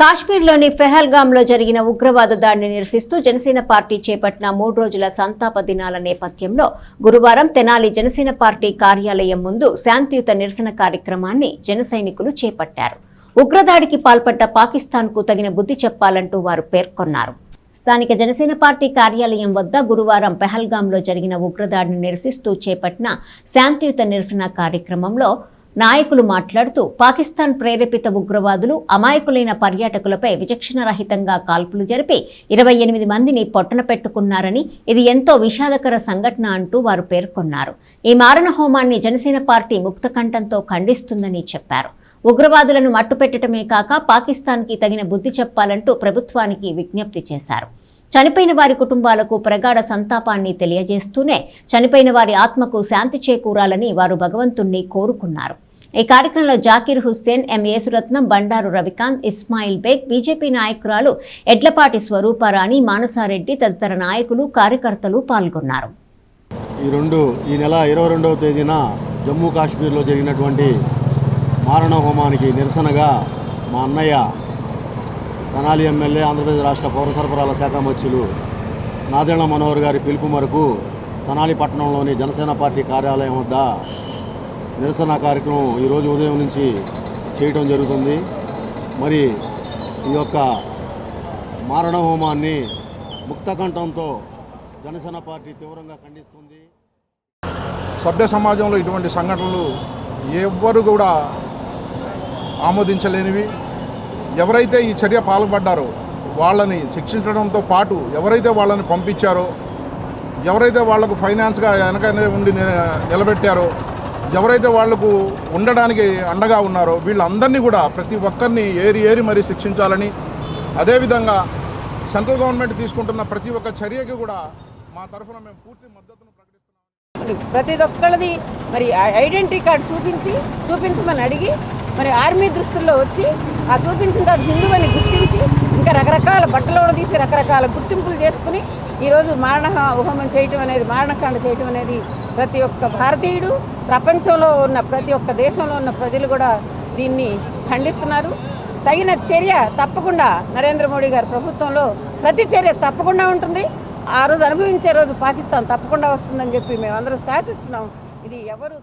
కాశ్మీర్లోని పెహల్గాంలో జరిగిన ఉగ్రవాద దాడిని నిరసిస్తూ జనసేన పార్టీ చేపట్టిన మూడు రోజుల సంతాప దినాల నేపథ్యంలో గురువారం తెనాలి జనసేన పార్టీ కార్యాలయం ముందు శాంతియుత నిరసన కార్యక్రమాన్ని జనసైనికులు చేపట్టారు. ఉగ్రదాడికి పాల్పడ్డ పాకిస్తాన్కు తగిన బుద్ధి చెప్పాలంటూ వారు పేర్కొన్నారు. స్థానిక జనసేన పార్టీ కార్యాలయం వద్ద గురువారం పెహల్గాంలో జరిగిన ఉగ్రదాడిని నిరసిస్తూ చేపట్టిన శాంతియుత నిరసన కార్యక్రమంలో నాయకులు మాట్లాడుతూ పాకిస్తాన్ ప్రేరేపిత ఉగ్రవాదులు అమాయకులైన పర్యాటకులపై విచక్షణరహితంగా కాల్పులు జరిపి ఇరవై ఎనిమిది మందిని పొట్టన పెట్టుకున్నారని ఇది ఎంతో విషాదకర సంఘటన అంటూ వారు పేర్కొన్నారు. ఈ మారణ హోమాన్ని జనసేన పార్టీ ముక్తకంఠంతో ఖండిస్తుందని చెప్పారు. ఉగ్రవాదులను మట్టుపెట్టడమే కాక పాకిస్తాన్కి తగిన బుద్ధి చెప్పాలంటూ ప్రభుత్వానికి విజ్ఞప్తి చేశారు. చనిపోయిన వారి కుటుంబాలకు ప్రగాఢ సంతాపాన్ని తెలియజేస్తూనే చనిపోయిన వారి ఆత్మకు శాంతి చేకూరాలని వారు భగవంతుణ్ణి కోరుకున్నారు. ఈ కార్యక్రమంలో జాకీర్ హుస్సేన్ ఎం. యేసురత్నం బండారు రవికాంత్ ఇస్మాయిల్ బేగ్ బీజేపీ నాయకురాలు ఎడ్లపాటి స్వరూపారాణి మానసారెడ్డి తదితర నాయకులు కార్యకర్తలు పాల్గొన్నారు. ఈ రెండు ఈ నెల ఇరవై రెండవ తేదీన జమ్మూ కాశ్మీర్లో జరిగినటువంటి మారణ హోమానికి నిరసనగా మా అన్నయ్య తెనాలి ఎమ్మెల్యే ఆంధ్రప్రదేశ్ రాష్ట్ర పౌర సరఫరాల శాఖ మంత్రులు నాదెళ్ళ మనోహర్ గారి పిలుపు మేరకు తెనాలి పట్టణంలోని జనసేన పార్టీ కార్యాలయం వద్ద నిరసన కార్యక్రమం ఈరోజు ఉదయం నుంచి చేయటం జరుగుతుంది. మరి ఈ యొక్క మారణ హోమాన్ని ముక్తకంఠంతో జనసేన పార్టీ తీవ్రంగా ఖండిస్తుంది. సభ్య సమాజంలో ఇటువంటి సంఘటనలు ఎవ్వరు కూడా ఆమోదించలేనివి. ఎవరైతే ఈ చర్య పాల్పడ్డారో వాళ్ళని శిక్షించడంతో పాటు ఎవరైతే వాళ్ళని పంపించారో ఎవరైతే వాళ్ళకు ఫైనాన్స్గా వెనక ఉండి ని- నిలబెట్టారో ఎవరైతే వాళ్ళకు ఉండడానికి అండగా ఉన్నారో వీళ్ళందరినీ కూడా ప్రతి ఒక్కరిని ఏరి ఏరి మరీ శిక్షించాలని అదేవిధంగా సెంట్రల్ గవర్నమెంట్ తీసుకుంటున్న ప్రతి ఒక్క చర్యకి కూడా మా తరఫున మేము పూర్తి మద్దతును ప్రకటిస్తున్నాం. మరి ప్రతి ఒక్కళ్ళది మరి ఐడెంటిటీ కార్డు చూపించి చూపించమని అడిగి మరి ఆర్మీ దృష్టిలో వచ్చి ఆ చూపించిన తర్వాత హిందువుని అని గుర్తించి ఇంకా రకరకాల బట్టలు తీసి రకరకాల గుర్తింపులు చేసుకుని ఈరోజు మారణ హోమం చేయటం అనేది మారణకాండ చేయటం అనేది ప్రతి ఒక్క భారతీయుడు ప్రపంచంలో ఉన్న ప్రతి ఒక్క దేశంలో ఉన్న ప్రజలు కూడా దీన్ని ఖండిస్తున్నారు. తగిన చర్య తప్పకుండా నరేంద్ర మోడీ గారి ప్రభుత్వంలో ప్రతి చర్య తప్పకుండా ఉంటుంది. ఆ రోజు అనుభవించే రోజు పాకిస్తాన్ తప్పకుండా వస్తుందని చెప్పి మేమందరం శాసిస్తున్నాం. ఇది ఎవరు